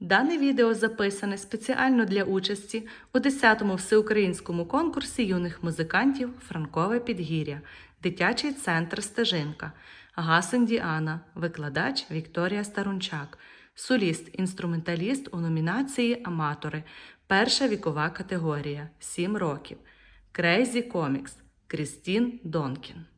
Дане відео записане спеціально для участі у 10-му всеукраїнському конкурсі юних музикантів Франкове Підгір'я, дитячий центр Стежинка, Гасен Діана, викладач Вікторія Старунчак, соліст-інструменталіст у номінації Аматори, перша вікова категорія 7 років. Крейзі Комікс Крістін Донкін.